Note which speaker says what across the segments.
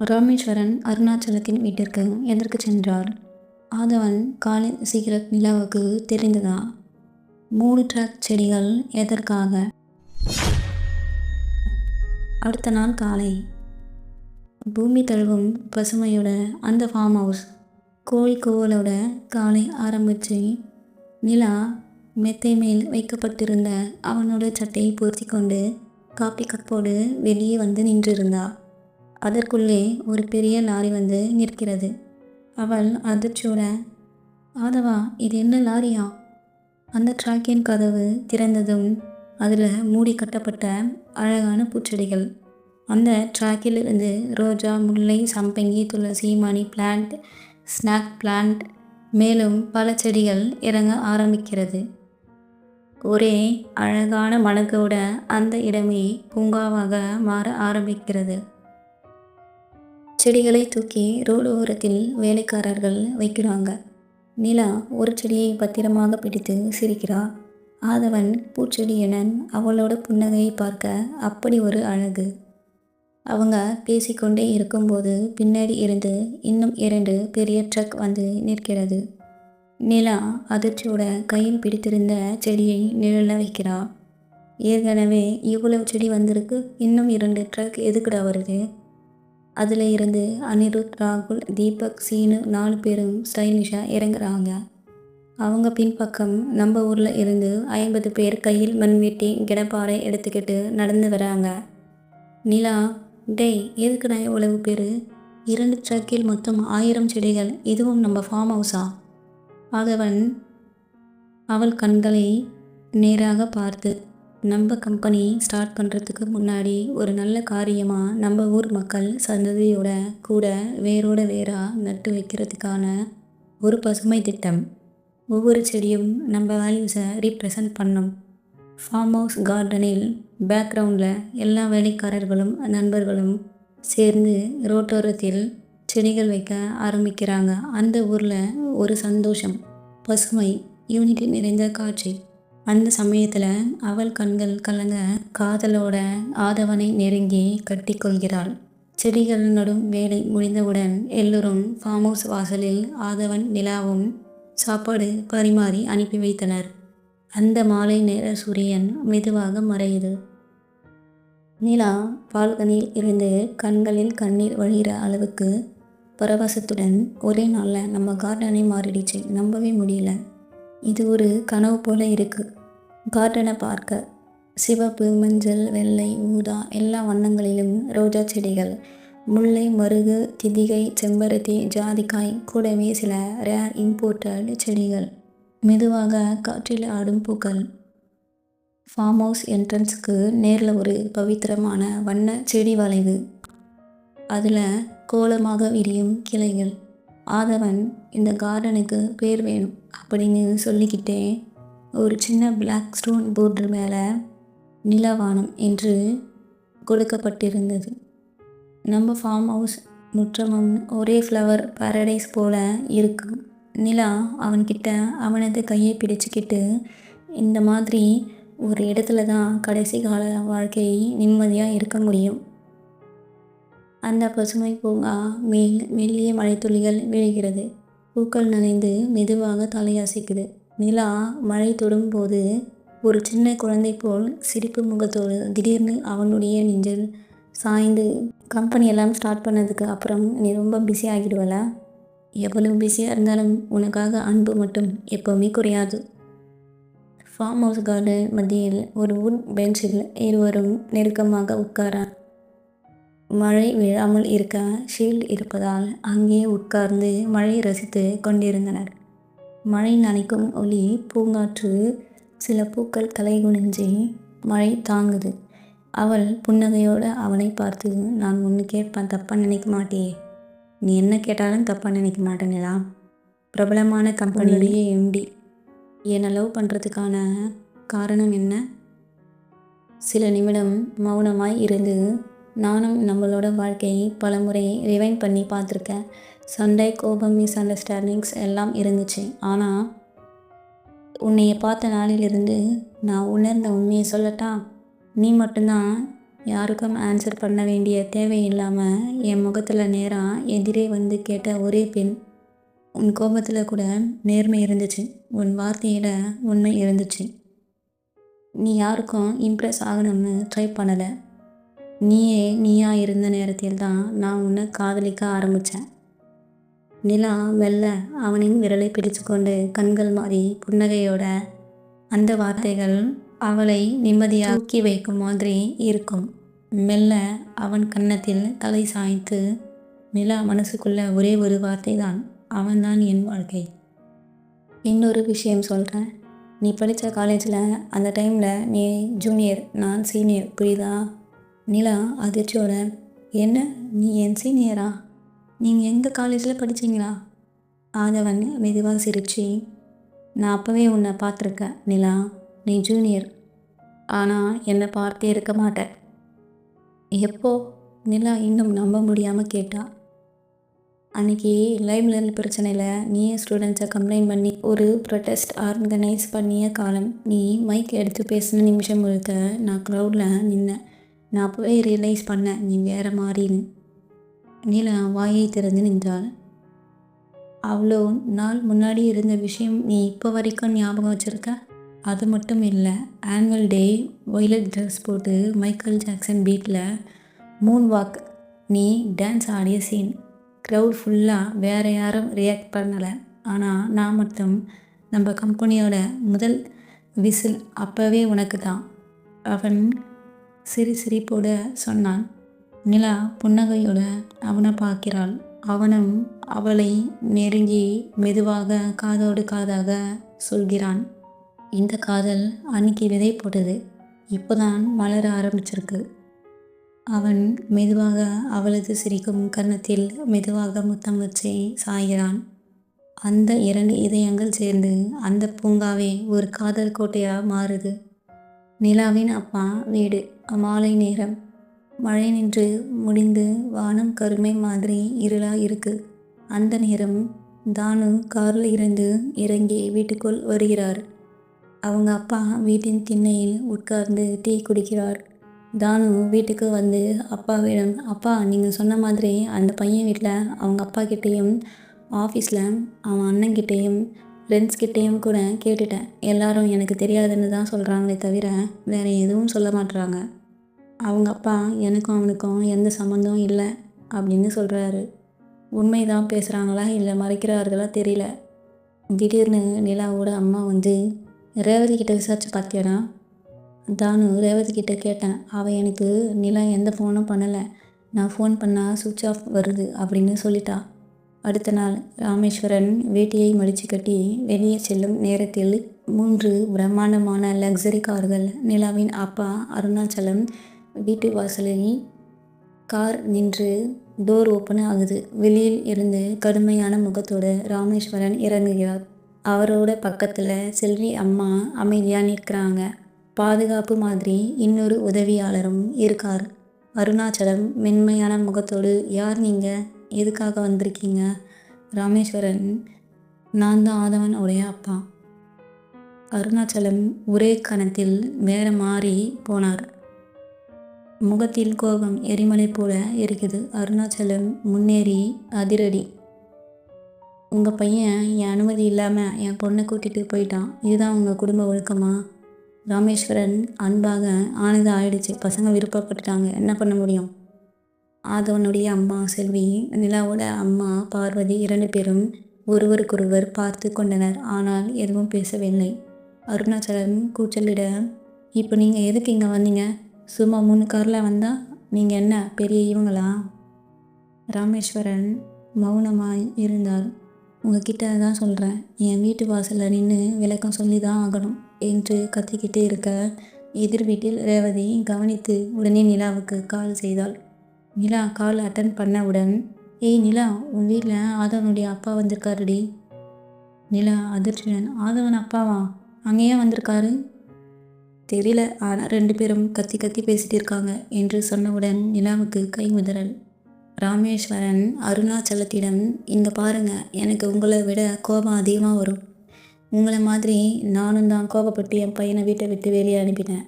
Speaker 1: ராமேஸ்வரன் அருணாச்சலத்தின் வீட்டிற்கு எதற்கு சென்றார்? ஆதவன் காலை சீக்கிர நிலாவுக்கு தெரிந்ததா? மூணு ட்ரக் செடிகள் எதற்காக? அடுத்த நாள் காலை. பூமி தழுவும் பசுமையோட அந்த ஃபார்ம் ஹவுஸ் கோழி கோவலோட காலை ஆரம்பித்து நிலா மெத்தை மேல் வைக்கப்பட்டிருந்த அவனோட சட்டையை பொருத்தி கொண்டு காப்பி கப்போடு வெளியே வந்து நின்றிருந்தா. அதற்குள்ளே ஒரு பெரிய லாரி வந்து நிற்கிறது. அவள் அதிர்ச்சியோட ஆதவா இது என்ன லாரியா? அந்த ட்ராக்கின் கதவு திறந்ததும் அதில் மூடி கட்டப்பட்ட அழகான பூச்செடிகள். அந்த ட்ராக்கில் இருந்து ரோஜா முல்லை சம்பங்கி துளசி மணி பிளான்ட் ஸ்நாக் பிளான்ட் மேலும் பல செடிகள் இறங்க ஆரம்பிக்கிறது. ஒரே அழகான மணக்கோட அந்த இடமே பூங்காவாக மாற ஆரம்பிக்கிறது. செடிகளை தூக்கி ரோடு ஓரத்தில் வேலைக்காரர்கள் வைக்கிறாங்க. நிலா ஒரு செடியை பத்திரமாக பிடித்து சிரிக்கிறாள் ஆதவன் பூச்செடியனன் அவளோட புன்னகையை பார்க்க அப்படி ஒரு அழகு. அவங்க பேசிக்கொண்டே இருக்கும்போது பின்னாடி இருந்து இன்னும் இரண்டு பெரிய ட்ரக் வந்து நிற்கிறது. நிலா அதிர்ச்சியோட கையில் பிடித்திருந்த செடியை நிழல வைக்கிறா. ஏற்கனவே இவ்வளவு செடி வந்திருக்கு இன்னும் இரண்டு ட்ரக் எதுக்குடா வருது? அதில் இருந்து அனிருத் ராகுல் தீபக் சீனு நாலு பேரும் ஸ்டைலிஷாக இறங்குறாங்க. அவங்க பின்பக்கம் நம்ம ஊரில் இருந்து ஐம்பது பேர் கையில் மண்வெட்டி கிடப்பாறை எடுத்துக்கிட்டு நடந்து வராங்க. நிலா டேய் எதுக்குடா இவ்வளவு பேர்? இரண்டு ட்ரக்கில் மொத்தம் ஆயிரம் செடிகள் இதுவும் நம்ம ஃபார்ம் ஹவுஸா ஆகவன் அவள் கண்களை நேராக பார்த்து நம்ம கம்பெனி ஸ்டார்ட் பண்ணுறதுக்கு முன்னாடி ஒரு நல்ல காரியமாக நம்ம ஊர் மக்கள் சந்ததியோட கூட வேரோட வேராக நட்டு வைக்கிறதுக்கான ஒரு பசுமை திட்டம். ஒவ்வொரு செடியும் நம்ம வேல்யூஸை ரீப்ரசன்ட் பண்ணும். ஃபார்ம் ஹவுஸ் கார்டனில் பேக்ரவுண்டில் எல்லா வேலைக்காரர்களும் நண்பர்களும் சேர்ந்து ரோட்டோரத்தில் செடிகள் வைக்க ஆரம்பிக்கிறாங்க. அந்த ஊரில் ஒரு சந்தோஷம் பசுமை யூனிட்டி நிறைந்த காட்சி. அந்த சமயத்தில் அவள் கண்கள் கலங்க காதலோட ஆதவனை நெருங்கி கட்டிக்கொள்கிறாள். செடிகள் நடும் வேலை முடிந்தவுடன் எல்லோரும் ஃபார்ம் ஹவுஸ் வாசலில் ஆதவன் நிலாவும் சாப்பாடு பரிமாறி அனுப்பி வைத்தனர். அந்த மாலை நேர சூரியன் மெதுவாக மறையுது. நிலா பால்கனியில் இருந்து கண்களில் கண்ணீர் வழிகிற அளவுக்கு பரவசத்துடன் ஒரே நாளில் நம்ம கார்டனே மாறிடுச்சு. நம்பவே முடியல. இது ஒரு கனவு போல இருக்குது கார்டனை பார்க்க. சிவப்பு மஞ்சள் வெள்ளை ஊதா எல்லா வண்ணங்களிலும் ரோஜா செடிகள். முல்லை மருகு திதிகை செம்பருத்தி ஜாதிக்காய் கூடவே சில ரேர் இம்போர்ட்டட் செடிகள். மெதுவாக காற்றில் ஆடும் பூக்கள். ஃபார்ம் ஹவுஸ் என்ட்ரன்ஸுக்கு நேரில் ஒரு பவித்திரமான வண்ண செடி வளைவு. அதில் கோலமாக விரியும் கிளைகள். ஆதவன் இந்த கார்டனுக்கு பேர் வேணும் அப்படின்னு சொல்லிக்கிட்டே ஒரு சின்ன பிளாக் ஸ்டோன் போர்டு மேலே நிலவானம் என்று கொடுக்கப்பட்டிருந்தது. நம்ம ஃபார்ம் ஹவுஸ் முற்றமும் ஒரே ஃப்ளவர் பாரடைஸ் போல இருக்கும் நிலா அவன்கிட்ட அவனது கையை பிடிச்சிக்கிட்டு இந்த மாதிரி ஒரு இடத்துல தான் கடைசி கால வாழ்க்கையை நிம்மதியாக இருக்க முடியும். அந்த பசுமை பூங்கா மேல் மெல்லிய மழைத்துளிகள் விழுகிறது. பூக்கள் நனைந்து மெதுவாக தலையசைக்குது. நிலா மழை தொடும்போது ஒரு சின்ன குழந்தை போல் சிரிப்பு முகத்தோடு திடீர்னு அவனுடைய நெஞ்சில் சாய்ந்து கம்பெனி எல்லாம் ஸ்டார்ட் பண்ணதுக்கு அப்புறம் நீ ரொம்ப பிஸி ஆகிடுவல? எவ்வளவு பிஸியாக இருந்தாலும் உனக்காக அன்பு மட்டும் எப்போவுமே குறையாது. ஃபார்ம் ஹவுஸ் கார்டன் மத்தியில் ஒரு வுட் பெஞ்சில் இருவரும் நெருக்கமாக உட்காரான் மழை விழாமல் இருக்க ஷீல்டு இருப்பதால் அங்கே உட்கார்ந்து மழை ரசித்து கொண்டிருந்தனர். மழை நனைக்கும் ஒளி பூங்காற்று சில பூக்கள் தலை குனிஞ்சி மழை தாங்குது. அவள் புன்னகையோடு அவனை பார்த்து நான் ஒன்று கேட்பேன் தப்பாக நினைக்க மாட்டியே. நீ என்ன கேட்டாலும் தப்பாக நினைக்க மாட்டேங்களா பிரபலமான கம்பெனிலேயே எம்டி. என்னை லவ் பண்ணுறதுக்கான காரணம் என்ன? சில நிமிடம் மௌனமாய் இருந்து நானும் நம்மளோட வாழ்க்கையை பலமுறை ரிவைன் பண்ணி பார்த்துருக்கேன். சண்டை கோபம் மிஸ் அண்டர்ஸ்டாண்டிங்ஸ் எல்லாம் இருந்துச்சு. ஆனால் உன்னைய பார்த்த நாளிலிருந்து நான் உணர்ந்த உண்மையை சொல்லட்டா? நீ மட்டும்தான் யாருக்கும் ஆன்சர் பண்ண வேண்டிய தேவை இல்லாமல் என் முகத்தில் நேராக எதிரே வந்து கேட்ட ஒரே பெண் உன் கோபத்தில் கூட நேர்மை இருந்துச்சு. உன் வார்த்தையில் உண்மை இருந்துச்சு. நீ யாருக்கும் இம்ப்ரெஸ் ஆகணும்னு ட்ரை பண்ணலை. நீயே நீயா இருந்த நேரத்தில் தான் நான் உன்னை காதலிக்க ஆரம்பித்தேன் நிலா மெல்ல அவனின் விரலை பிடிச்சுக்கொண்டு கண்கள் மாறி புன்னகையோட அந்த வார்த்தைகள் அவளை நிம்மதியாக தூக்கி வைக்கும் மாதிரி இருக்கும். மெல்ல அவன் கன்னத்தில் தலை சாய்த்து நிலா மனசுக்குள்ள ஒரே ஒரு வார்த்தை தான் அவன்தான் என் வாழ்க்கை. இன்னொரு விஷயம் சொல்கிறேன் நீ படித்த காலேஜில் அந்த டைமில் நீ ஜூனியர் நான் சீனியர் புரியுதா? நிலா அதிர்ச்சியோட என்ன? நீ என் சீனியரா? நீங்கள் எந்த காலேஜில் படிச்சீங்களா? ஆதவன் மெதுவாக சிரிச்சு நான் அப்போவே உன்னை பார்த்துருக்கேன் நிலா. நீ ஜூனியர் ஆனால் என்னை பார்த்தே இருக்க மாட்டேன் எப்போ? நிலா இன்னும் நம்ப முடியாமல் கேட்டா. அன்றைக்கி லைப்ரரி பிரச்சனையில் நீயே ஸ்டூடெண்ட்ஸை கம்ப்ளைண்ட் பண்ணி ஒரு ப்ரொட்டஸ்ட் ஆர்கனைஸ் பண்ணிய காலம் நீ மைக் எடுத்து பேசின நிமிஷம் முழுக்க நான் க்ரௌடில் நின்னேன். நான் அப்போவே ரியலைஸ் பண்ணேன் நீ வேறு மாதிரின்னு நீலா வாயை திறந்து நின்றாள். அவ்வளோ நாள் முன்னாடி இருந்த விஷயம் நீ இப்போ வரைக்கும் ஞாபகம் வச்சுருக்க? அது மட்டும் இல்லை ஆனுவல் டே ஒய்லட் ட்ரெஸ் போட்டு மைக்கேல் ஜாக்சன் பீட்டில் மூன் வாக் நீ டான்ஸ் ஆடிய சீன் க்ரௌட் ஃபுல்லாக வேறு யாரும் ரியாக்ட் பண்ணலை. ஆனால் நான் மட்டும் நம்ம கம்பெனியோட முதல் விசில் அப்போவே உனக்கு தான். அவன் சிரி சிரிப்போட சொன்னான். நிலா புன்னகையோட அவனை பார்க்கிறாள். அவனும் அவளை நெருங்கி மெதுவாக காதோடு காதாக சொல்கிறான். இந்த காதல் அன்னைக்கு விதை போட்டது. இப்போதான் மலர ஆரம்பிச்சிருக்கு. அவன் மெதுவாக அவளது சிரிக்கும் கன்னத்தில் மெதுவாக முத்தம் வச்சு சாய்கிறான். அந்த இரண்டு இதயங்கள் சேர்ந்து அந்த பூங்காவே ஒரு காதல் கோட்டையாக மாறுது. நிலாவின் அப்பா வீடு. மாலை நேரம். மழை நின்று முடிந்து வானம் கருமை மாதிரி இருளாக இருக்கு அந்த நேரம் தானு காரில் இருந்து இறங்கி வீட்டுக்குள் வருகிறார். அவங்க அப்பா வீட்டின் திண்ணையில் உட்கார்ந்து டீ குடிக்கிறார். தானு வீட்டுக்கு வந்து அப்பாவிடம் அப்பா நீங்கள் சொன்ன மாதிரி அந்த பையன் வீட்டில் அவங்க அப்பா கிட்டேயும் ஆஃபீஸில் அவன் அண்ணன்கிட்டேயும் ஃப்ரெண்ட்ஸ் கிட்டேயும் கூட கேட்டுட்டேன். எல்லாரும் எனக்கு தெரியாதுன்னு தான் சொல்கிறாங்களே தவிர வேறு எதுவும் சொல்ல மாட்டுறாங்க அவங்க அப்பா எனக்கும் அவனுக்கும் எந்த சம்மந்தம் இல்லை அப்படின்னு சொல்கிறாரு உண்மை தான் பேசுகிறாங்களா இல்லை மறைக்கிறார்களா தெரியல. திடீர்னு நிலாவோட அம்மா வந்து ரேவதி கிட்ட விசாரிச்சு பார்த்தியடா? தானு ரேவதி கிட்ட கேட்டேன். அவள் எனக்கு நிலா எந்த ஃபோனும் பண்ணலை. நான் ஃபோன் பண்ணால் சுவிட்ச் ஆஃப் வருது அப்படின்னு சொல்லிட்டா. அடுத்த நாள் ராமேஸ்வரன் வேட்டியை மடித்து கட்டி வெளியே செல்லும் நேரத்தில் மூன்று பிரம்மாண்டமான லக்ஸரி கார்கள் நிலாவின் அப்பா அருணாச்சலம் வீட்டு வாசலில் கார் நின்று டோர் ஓப்பன் ஆகுது. வெளியில் இருந்து கடுமையான முகத்தோடு ராமேஸ்வரன் இறங்குகிறார். அவரோட பக்கத்தில் செல்வி அம்மா அமைதியாக நிற்கிறாங்க. பாதுகாப்பு மாதிரி இன்னொரு உதவியாளரும் இருக்கார். அருணாச்சலம் மென்மையான முகத்தோடு யார் நீங்கள் எதுக்காக வந்திருக்கீங்க? ராமேஸ்வரன் நான் தான் ஆதவன் உடைய அப்பா. அருணாச்சலம் ஒரே கணத்தில் வேற மாறி போனார். முகத்தில் கோபம் எரிமலை போல இருக்குது அருணாச்சலம் முன்னேறி அதிரடி. உங்கள் பையன் என் அனுமதி இல்லாமல் என் பொண்ணை கூட்டிகிட்டு போயிட்டான். இதுதான் உங்கள் குடும்ப ஒழுக்கமா? ராமேஸ்வரன் அன்பாக ஆனந்தம் ஆயிடுச்சு. பசங்க விருப்பப்பட்டுட்டாங்க. என்ன பண்ண முடியும்? ஆதவனுடைய அம்மா செல்வி நிலாவோட அம்மா பார்வதி இரண்டு பேரும் ஒருவருக்கொருவர் பார்த்து கொண்டனர். ஆனால் எதுவும் பேசவில்லை. அருணாச்சலம் கூச்சலிட இப்போ நீங்கள் எதுக்கு இங்கே வந்தீங்க? சும்மா மூணு காரில் வந்தால் நீங்கள் என்ன பெரிய இவங்களா? ராமேஸ்வரன் மௌனமாய் இருந்தார் உங்ககிட்ட தான் சொல்கிறேன் என் வீட்டு வாசலில் நின்று விளக்கம் சொல்லி தான் ஆகணும் என்று கத்திக்கிட்டே இருக்க எதிர் வீட்டில் ரேவதி கவனித்து உடனே நிலாவுக்கு கால் செய்தாள். நிலா கால் அட்டன் பண்ணவுடன் ஏய் நிலா உன் வீட்டில் ஆதவனுடைய அப்பா வந்திருக்காருடி. நிலா அதிர்ச்சியுடன் ஆதவன் அப்பாவா? அங்கேயே வந்திருக்காரு? தெரியல. ஆனால் ரெண்டு பேரும் கத்தி கத்தி பேசிட்டு இருக்காங்க என்று சொன்னவுடன் நிலாவுக்கு கை முதறல் ராமேஸ்வரன் அருணாச்சலத்திடம் இங்கே பாருங்கள் எனக்கு உங்களை விட கோபம் அதிகமாக வரும். உங்களை மாதிரி நானும் தான் கோபப்பட்டு என் பையனை வீட்டை விட்டு வெளியே அனுப்பினேன்.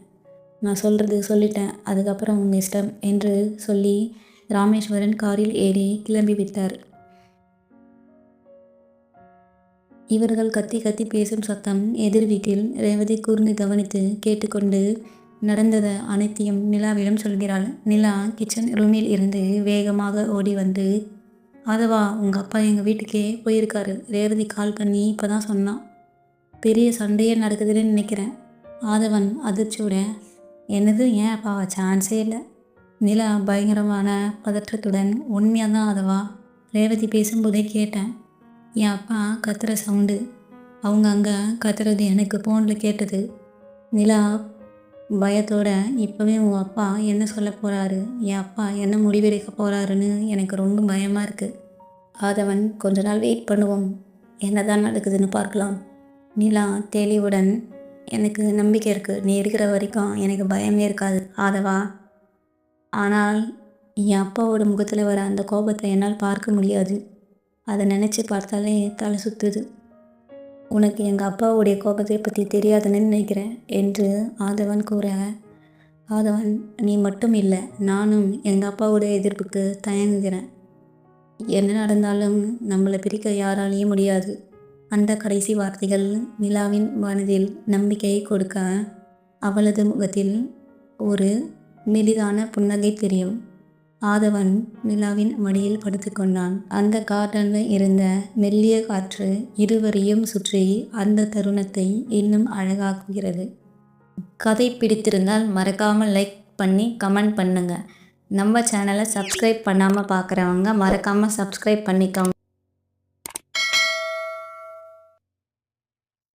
Speaker 1: நான் சொல்கிறது சொல்லிட்டேன் அதுக்கப்புறம் உங்கள் இஷ்டம் என்று சொல்லி ராமேஸ்வரன் காரில் ஏறி கிளம்பி விட்டார். இவர்கள் கத்தி கத்தி பேசும் சத்தம் எதிர் வீட்டில் ரேவதி கூர்ந்து கவனித்து கேட்டுக்கொண்டு நடந்ததை அனைத்தையும் நிலாவிடம் சொல்கிறாள். நிலா கிச்சன் ரூமில் இருந்து வேகமாக ஓடி வந்து அதுவா உங்கள் அப்பா எங்கள் வீட்டுக்கே போயிருக்காரு. ரேவதி கால் பண்ணி இப்போ தான் சொன்னான் பெரிய சண்டையே நடக்குதுன்னு நினைக்கிறேன். ஆதவன் அதிர்ச்சியோட என்னது ஏன் அப்பா சான்ஸே இல்லை? நிலா பயங்கரமான பதற்றத்துடன் உண்மையாக தான் அதுவா ரேவதி பேசும்போதே கேட்டேன். என் அப்பா கத்துற சவுண்டு. அவங்க அங்கே கத்துறது எனக்கு ஃபோனில் கேட்டது. நிலா பயத்தோட இப்போவே உன் அப்பா என்ன சொல்ல போகிறாரு என் அப்பா என்ன முடிவெடுக்க போகிறாருன்னு எனக்கு ரொம்ப பயமாக இருக்குது ஆதவன் கொஞ்ச நாள் வெயிட் பண்ணுவோம். என்ன தான் நடக்குதுன்னு பார்க்கலாம். நிலா தெளிவுடன் எனக்கு நம்பிக்கை இருக்குது நீ இருக்கிற வரைக்கும் எனக்கு பயமே இருக்காது ஆதவா? ஆனால் என் அப்பாவோட முகத்தில் வர அந்த கோபத்தை என்னால் பார்க்க முடியாது. அதை நினச்சி பார்த்தாலே தலை சுற்றுது உனக்கு எங்கள் அப்பாவுடைய கோபத்தை பற்றி தெரியாதுன்னு நினைக்கிறேன் என்று ஆதவன் கூற ஆதவன் நீ மட்டும் இல்லை நானும் எங்கள் அப்பாவுடைய எதிர்ப்புக்கு தயங்குகிறேன் என்ன நடந்தாலும் நம்மளை பிரிக்க யாராலையும் முடியாது. அந்த கடைசி வார்த்தைகள் நிலாவின் மனதில் நம்பிக்கையை கொடுக்க அவளது முகத்தில் ஒரு மெலிதான புன்னகை தெரியும். ஆதவன் நிலாவின் மடியில் படுத்துக்கொண்டான் அந்த கார்டனில் இருந்த மெல்லிய காற்று இருவரையும் சுற்றி அந்த தருணத்தை இன்னும் அழகாக்குகிறது. கதை பிடித்திருந்தால் மறக்காமல் லைக் பண்ணி கமெண்ட் பண்ணுங்கள் நம்ம சேனலை சப்ஸ்கிரைப் பண்ணாமல் பார்க்குறவங்க மறக்காமல் சப்ஸ்கிரைப் பண்ணிக்கோங்க.